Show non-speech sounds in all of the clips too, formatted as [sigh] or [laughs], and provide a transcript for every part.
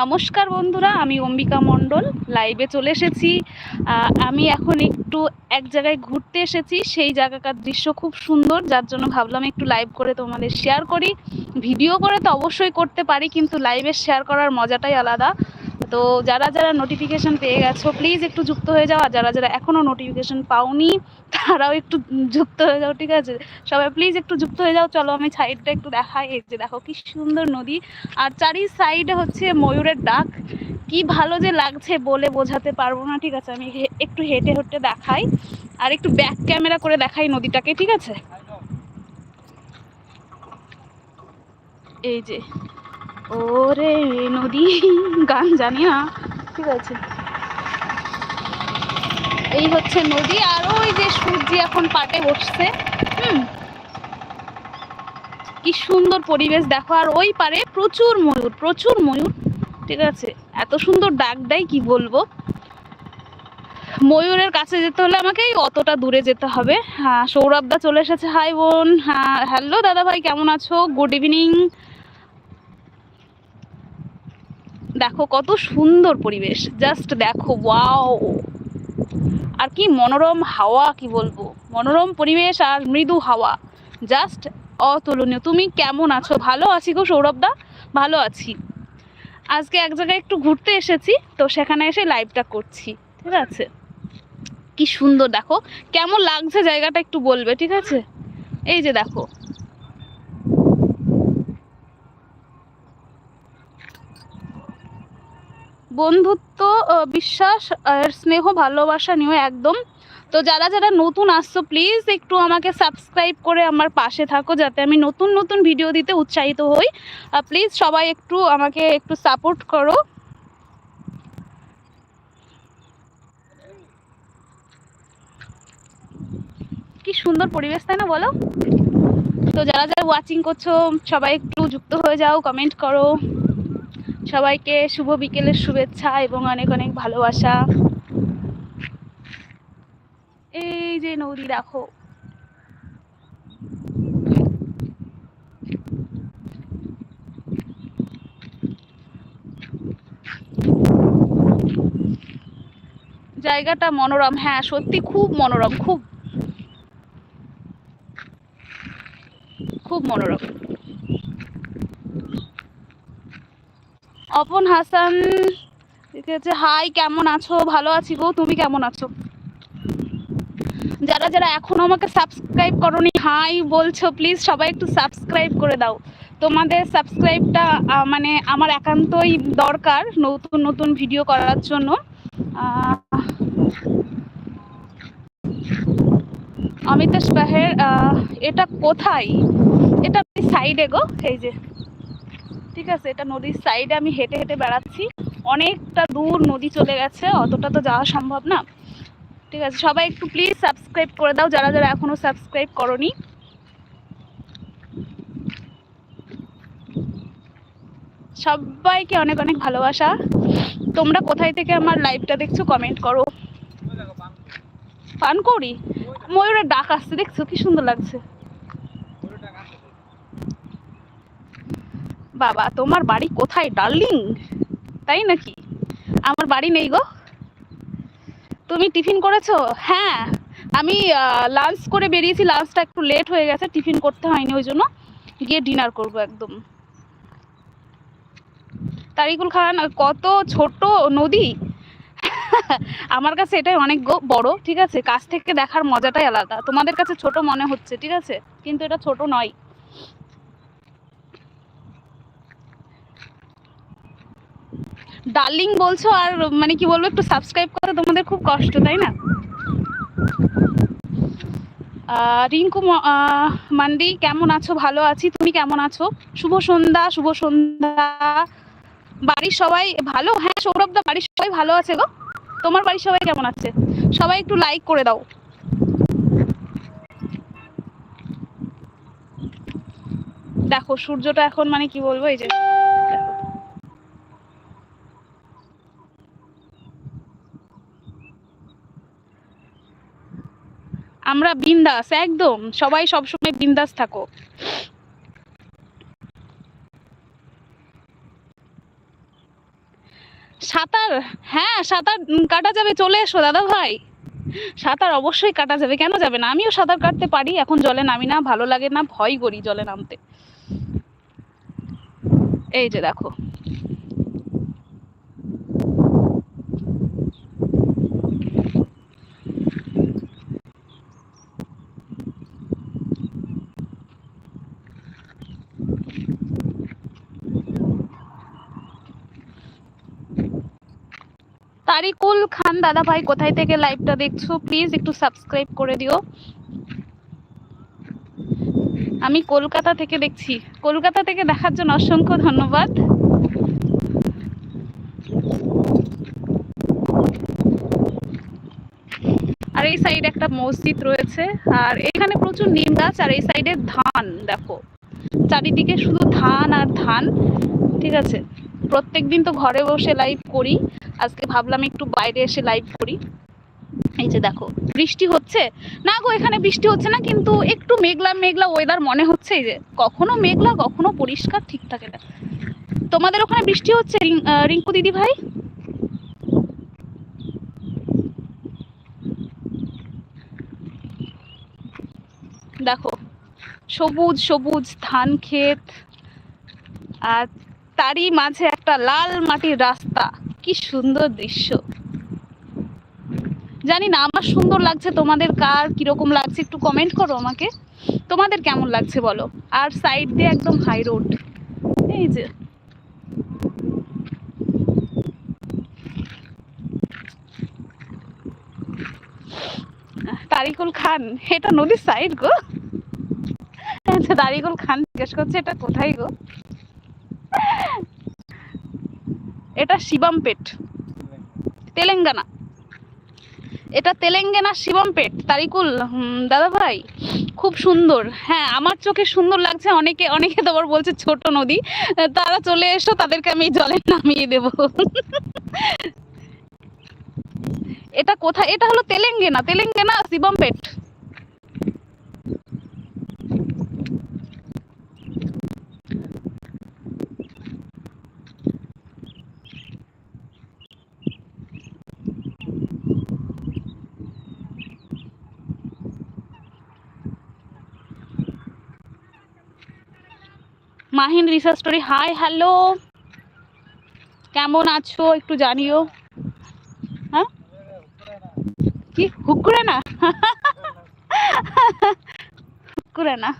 নমস্কার বন্ধুরা, আমি অম্বিকা মণ্ডল লাইভে চলে এসেছি। আমি এখন একটু এক জায়গায় ঘুরতে এসেছি, সেই জায়গাকার দৃশ্য খুব সুন্দর, যার জন্য ভাবলাম একটু লাইভ করে তোমাদের শেয়ার করি। ভিডিও করে তো অবশ্যই করতে পারি, কিন্তু লাইভে শেয়ার করার মজাটাই আলাদা। তো যারা যারা নোটিফিকেশন পেয়ে গেছো প্লিজ একটু যুক্ত হয়ে যাও। আর যারা যারা এখনও নোটিফিকেশন পাওনি, তারাও একটু যুক্ত হয়ে যাও, ঠিক আছে? সবাই প্লিজ একটু যুক্ত হয়ে যাও। চলো আমি সাইডটা একটু দেখাই। এই যে দেখো, কি সুন্দর নদী। আর চারি সাইডে হচ্ছে ময়ূরের ডাক। কি ভালো যে লাগছে বলে বোঝাতে পারব না, ঠিক আছে? আমি একটু হেঁটে হেঁটে দেখাই। আর একটু ব্যাক ক্যামেরা করে দেখাই নদীটাকে, ঠিক আছে? এই যে ওরে নদী, গান জানি না। ঠিক আছে। এই হচ্ছে নদী, আর ওই যে সূর্যি এখন পাটে বসছে। হুম। কি সুন্দর পরিবেশ, দেখো, আর ওই পারে প্রচুর ময়ূর প্রচুর ময়ূর। ঠিক আছে। এত সুন্দর ডাক দেয়, কি বলব? ময়ূরের কাছে যেতে হলে আমাকে অতটা দূরে যেতে হবে। হ্যাঁ সৌরভদা চলে এসেছে। হাই বোন। হ্যাঁ হ্যালো দাদা ভাই কেমন আছো? গুড ইভিনিং দেখো কত সুন্দর পরিবেশ। জাস্ট দেখো ওয়াও আর কি মনোরম হাওয়া, কি বলব? মনোরম পরিবেশ আর মৃদু হাওয়া। জাস্ট অতুলনীয়। তুমি কেমন আছো? ভালো আছি গো সৌরভদা ভালো আছি। আজকে এক জায়গায় একটু ঘুরতে এসেছি, তো সেখানে এসে লাইভটা করছি, ঠিক আছে? কি সুন্দর, দেখো। কেমন লাগছে জায়গাটা একটু বলবে, ঠিক আছে? এই যে দেখো। বন্ধুত্ব বিশ্বাস, আর স্নেহ, ভালোবাসা নিয়ে একদম। তো যারা যারা নতুন আসছো প্লিজ একটু আমাকে সাবস্ক্রাইব করে আমার পাশে থাকো যাতে আমি নতুন নতুন ভিডিও দিতে উৎসাহিত হই। প্লিজ সবাই একটু আমাকে একটু সাপোর্ট করো। কি সুন্দর পরিবেশ, তাই না বলো? তো যারা যারা ওয়াচিং করছ, সবাই একটু যুক্ত হয়ে যাও কমেন্ট করো। সবাইকে শুভ বিকেলের শুভেচ্ছা এবং অনেক অনেক ভালোবাসা। এই যে নদী, দেখো। জায়গাটা মনোরম হ্যাঁ সত্যি খুব মনোরম, খুব। খুব মনোরম। অপন হাসান হাই, কেমন আছো? ভালো আছি গো, তুমি কেমন আছো? যারা যারা এখনও আমাকে সাবস্ক্রাইব করনি, হাই বলছো প্লিজ সবাই একটু সাবস্ক্রাইব করে দাও। তোমাদের সাবস্ক্রাইবটা মানে আমার একান্তই দরকার নতুন নতুন ভিডিও করার জন্য। অমিতাশ বাহের এটা কোথায়? এটা সাইডে গো, এই যে। ঠিক আছে, এটা নদীর সাইডে আমি হেঁটে হেঁটে বেড়াচ্ছি। অনেকটা দূর নদী চলে গেছে, অতটা তো যাওয়া সম্ভব না। ঠিক আছে, সবাই একটু প্লিজ সাবস্ক্রাইব করে দাও, যারা যারা এখনও সাবস্ক্রাইব করনি। সবাইকে অনেক অনেক ভালোবাসা। তোমরা কোথায় থেকে আমার লাইভটা দেখছ কমেন্ট করো। পান করি ময়ূরের ডাক আসছে, দেখছ? কি সুন্দর লাগছে। বাবা, তোমার বাড়ি কোথায়, ডার্লিং? তাই নাকি? আমার বাড়ি নেই গো। তুমি টিফিন করেছ? হ্যাঁ আমি লাঞ্চ করে বেরিয়েছি লাঞ্চটা একটু লেট হয়ে গেছে, টিফিন করতে হয়নি ওই জন্য। গিয়ে ডিনার করব একদম। তারিকুল খান, কত ছোট নদী? আমার কাছে এটাই অনেক বড়, ঠিক আছে? কাছ থেকে দেখার মজাটাই আলাদা। তোমাদের কাছে ছোট মনে হচ্ছে, ঠিক আছে? কিন্তু এটা ছোট নয়। ডার্লিং বলছো আর মানে কি বলব, একটু সাবস্ক্রাইব করতে তোমাদের খুব কষ্ট, তাই না? রিঙ্কু মান্ডি, কেমন আছো? ভালো আছি, তুমি কেমন আছো? শুভ সন্ধ্যা শুভ সন্ধ্যা। বাড়ির সবাই ভালো? হ্যাঁ সৌরভ দা, বাড়ির সবাই ভালো আছে গো। তোমার বাড়ির সবাই কেমন আছে? সবাই একটু লাইক করে দাও। দেখো, সূর্যটা এখন মানে কি বলব, এই যে দেখো। আমরা বিন্দাস, একদম। সবাই সবসময় বিন্দাস থাকো। সাঁতার হ্যাঁ সাঁতার কাটা যাবে, চলে এসো দাদা ভাই। সাঁতার অবশ্যই কাটা যাবে, কেন যাবে না? আমিও সাঁতার কাটতে পারি, এখন জলে নামি না, ভালো লাগে না, ভয় করি জলে নামতে। এই যে দেখো। তারিকুল খান, দাদা ভাই, কোথায় থেকে লাইভটা দেখছ? প্লিজ একটু সাবস্ক্রাইব করে দিও। আমি কলকাতা থেকে দেখছি। কলকাতা থেকে দেখার জন্য অসংখ্য ধন্যবাদ। আর এই সাইডে একটা মসজিদ রয়েছে। আর এখানে প্রচুর নিম গাছ, আর এই সাইডে ধান, দেখো। চারিদিকে শুধু ধান আর ধান, ঠিক আছে? প্রত্যেকদিন তো ঘরে বসে লাইভ করি। আজকে ভাবলাম একটু বাইরে এসে লাইভ করি। এই যে দেখো, বৃষ্টি হচ্ছে। না গো, এখানে বৃষ্টি হচ্ছে না, কিন্তু একটু মেঘলা মেঘলা ওয়েদার মনে হচ্ছে এই যে। কখনো মেঘলা, কখনো পরিষ্কার, ঠিক থাকে না। তোমাদের ওখানে বৃষ্টি হচ্ছে রিঙ্কু দিদি ভাই? দেখো সবুজ সবুজ ধান ক্ষেত, আর তারই মাঝে একটা লাল মাটির রাস্তা। কি সুন্দর দৃশ্য। জানি না, আমার সুন্দর লাগছে তোমাদের কার কীরকম লাগছে, একটু কমেন্ট করো আমাকে। তোমাদের কেমন লাগছে বলো? আর সাইড দিয়ে একদম হাই রোড এই যে। তারিকুল খান, এটা নদীর সাইড গো। আচ্ছা তারিকুল খান জিজ্ঞেস করছে, এটা কোথায় গো? এটা শিবমপেট তেলেঙ্গানা। এটা তেলেঙ্গানা শিবমপেট তারিকুল দাদা ভাই খুব সুন্দর। হ্যাঁ আমার চোখে সুন্দর লাগছে, অনেকে অনেকে তো আবার বলছে ছোট নদী। তারা চলে এসো, তাদেরকে আমি জলে নামিয়ে দেব। এটা কোথায়? এটা হলো Telangana Telangana Shivampet Mahin research story, hi, hello. কেমন আছো? একটু জানিও। হ্যাঁ? কি? হুকুরে না? হুকুরে না।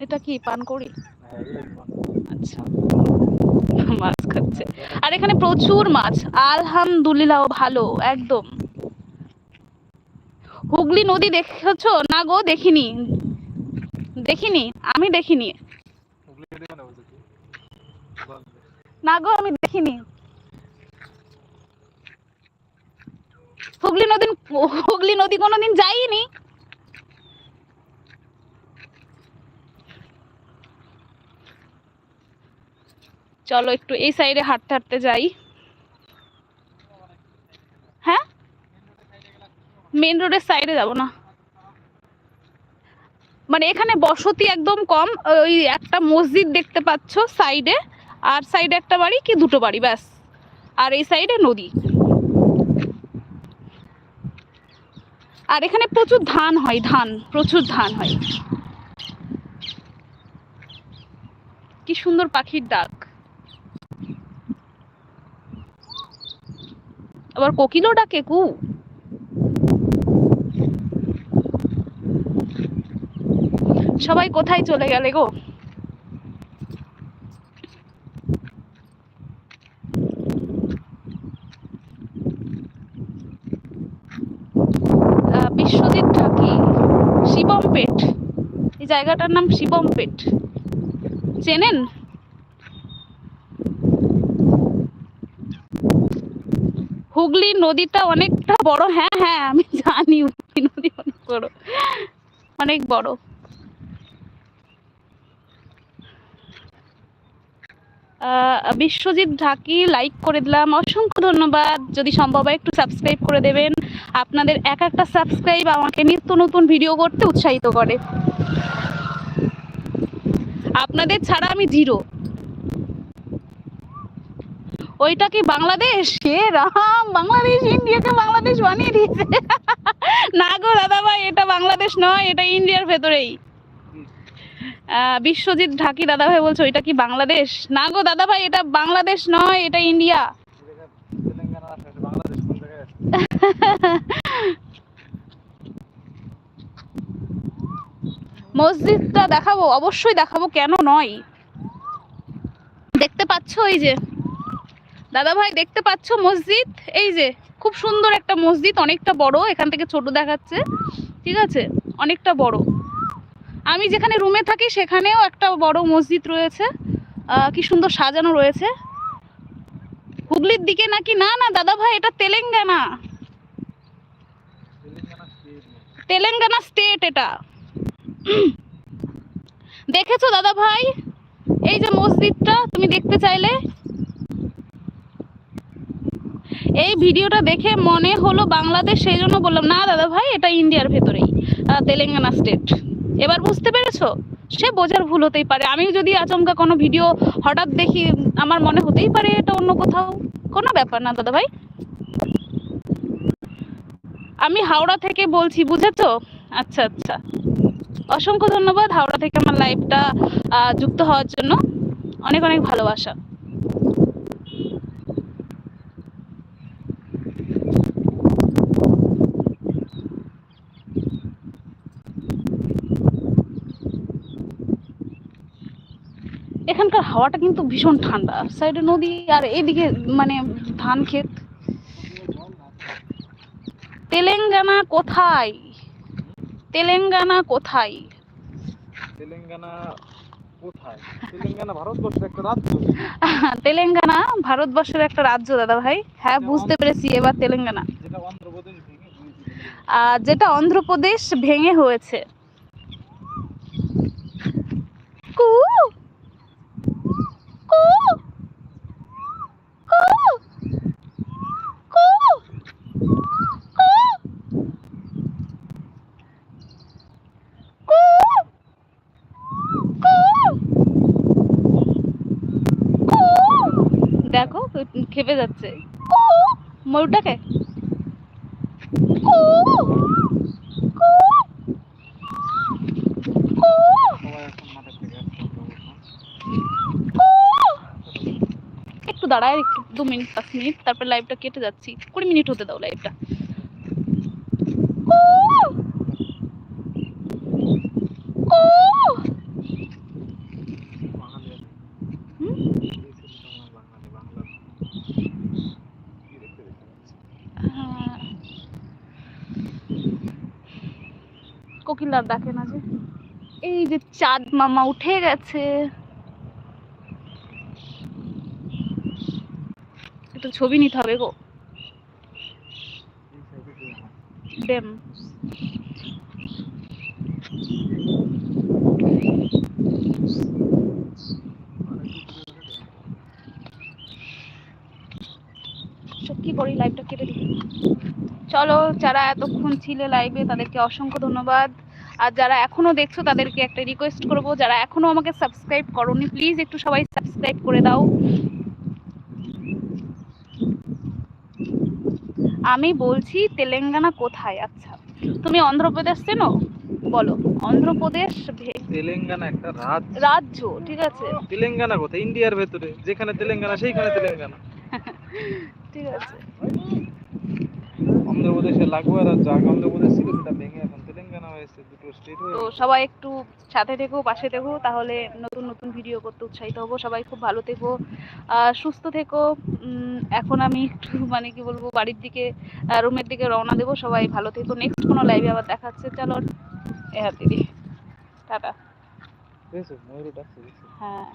এটা কি, পান করি? আচ্ছা। মাছ খাচ্ছে। আর এখানে প্রচুর মাছ। আলহামদুলিল্লাহ, ভালো, একদম। হুগলি নদী দেখেছ? না গো দেখিনি। দেখিনি? আমি দেখিনি। না গো আমি দেখিনি। হুগলি নদী হুগলি নদী কোনোদিন যাইনি? চলো একটু এই সাইডে হাঁটতে হাঁটতে যাই হ্যাঁ মেন রোডের সাইডে যাব না। মানে এখানে বসতি একদম কম, ওই একটা মসজিদ দেখতে পাচ্ছ সাইডে আর সাইডে একটা বাড়ি কি দুটো বাড়ি, ব্যাস। আর এই সাইডে নদী। আর এখানে প্রচুর ধান হয়, ধান, প্রচুর ধান হয়। কি সুন্দর পাখির ডাক। আবার কোকিলও ডাকে কু। সবাই কোথায় চলে গেলে গো? বিশ্বজিৎ ঢাকি শিবমপেট এই জায়গাটার নাম শিবমপেট চেনেন? হুগলি নদীটা অনেকটা বড়। হ্যাঁ হ্যাঁ আমি জানি হুগলি নদী অনেক বড়। অনেক বড়। বিশ্বজিৎ ঢাকি লাইক করে দিলাম। অসংখ্য ধন্যবাদ। যদি সম্ভব হয় একটু সাবস্ক্রাইব করে দেবেন। আপনাদের এক একটা সাবস্ক্রাইব আমাকে নিত্য নতুন ভিডিও করতে উৎসাহিত করে। আপনাদের ছাড়া আমি জিরো ওইটা কি বাংলাদেশ? হে রাম, বাংলাদেশ, ইন্ডিয়াকে বাংলাদেশ বানিয়ে দিয়েছে। [laughs] না গো দাদা ভাই এটা বাংলাদেশ নয়, এটা ইন্ডিয়ার ভেতরেই। বিশ্বজিৎ ঢাকি দাদা ভাই বলছে, ওইটা কি বাংলাদেশ? না গো দাদা ভাই এটা বাংলাদেশ নয়, এটা ইন্ডিয়া। এটা? মসজিদটা দেখাবো, অবশ্যই দেখাবো, কেন নয়? দেখতে পাচ্ছো এই যে। দাদা ভাই দেখতে পাচ্ছ মসজিদ? এই যে, খুব সুন্দর একটা মসজিদ, অনেকটা বড়, এখান থেকে ছোট দেখাচ্ছে। ঠিক আছে? অনেকটা বড়। আমি যেখানে রুমে থাকি, সেখানেও একটা বড় মসজিদ রয়েছে। কি সুন্দর সাজানো রয়েছে। হুগলির দিকে নাকি? না না, দাদা ভাই, এটা তেলেঙ্গানা। তেলেঙ্গানা স্টেট এটা। দেখেছ দাদা ভাই? এই যে মসজিদটা, তুমি দেখতে চাইলে। এই ভিডিওটা দেখে মনে হলো বাংলাদেশ, সেই জন্য বললাম, না, দাদা ভাই, এটা ইন্ডিয়ার ভেতরেই তেলেঙ্গানা স্টেট এবার বুঝতে পেরেছ? সে বোঝার ভুল হতেই পারে। আমি যদি আচমকা কোনো ভিডিও হঠাৎ দেখি, আমার মনে হতেই পারে এটা অন্য কোথাও। কোনো ব্যাপার না দাদা ভাই আমি হাওড়া থেকে বলছি, বুঝেছ? আচ্ছা আচ্ছা। অসংখ্য ধন্যবাদ হাওড়া থেকে আমার লাইভটা যুক্ত হওয়ার জন্য। অনেক অনেক ভালোবাসা। এখানকার হাওয়াটা কিন্তু ভীষণ ঠান্ডা। সাইডে নদী আর এদিকে মানে ধান ক্ষেত। তেলেঙ্গানা কোথায়? তেলেঙ্গানা কোথায়? তেলেঙ্গানা [laughs] তেলেঙ্গানা ভারতবর্ষের একটা রাজ্য। দাদা ভাই। হ্যাঁ বুঝতে পেরেছি এবার তেলেঙ্গানা। যেটা অন্ধ্রপ্রদেশ ভেঙে হয়েছে। কু দেখো খেপে যাচ্ছে। ময়ূরটাকে কু কু কু সবাই এখন মাঠের থেকে আসছে অবস্থা। একটু দাঁড়ায়, দু মিনিট, পাঁচ মিনিট, তারপর লাইভটা কেটে যাচ্ছি। কুড়ি মিনিট হতে দাও লাইভটা। হ্যাঁ। কোকিলার ডাকে না যে। এই যে চাঁদ মামা উঠে গেছে। একটু ছবি নিতে হবে গো। কি কেটে দিই চলো, যারা এতক্ষণ ছিলে লাইভে তাদেরকে অসংখ্য ধন্যবাদ। আর যারা এখনও দেখছ, তাদেরকে একটা রিকোয়েস্ট করব। যারা এখনও আমাকে সাবস্ক্রাইব করোনি প্লিজ একটু সবাই সাবস্ক্রাইব করে দাও। আমি বলছি তেলেঙ্গানা কোথায়? আচ্ছা তুমি অন্ধ্রপ্রদেশ চেনো? বলো অন্ধ্রপ্রদেশ তেলেঙ্গানা একটা রাজ্য। রাজ্য ঠিক আছে। তেলেঙ্গানা কোথায়? ইন্ডিয়ার ভেতরে। যেখানে তেলেঙ্গানা সেইখানে তেলেঙ্গানা। [laughs] ঠিক আছে। অন্ধ্রপ্রদেশে লাগোয়া রাজ্য আগে অন্ধ্রপ্রদেশ ছিল সেটা ভেঙে হয়েছে দুটো স্টেট তো সবাই একটু সাথে থেকো পাশে থেকো তাহলে নতুন নতুন ভিডিও করতে উৎসাহিত হব। সবাই খুব ভালো থেকো সুস্থ থেকো। এখন আমি একটু মানে কি বলব বাড়ির দিকে রুমের দিকে রওনা দেবো। সবাই ভালো থেকো। নেক্সট কোনো লাইভে আবার দেখাচ্ছে চলো এ দিদি টাটা। হ্যাঁ।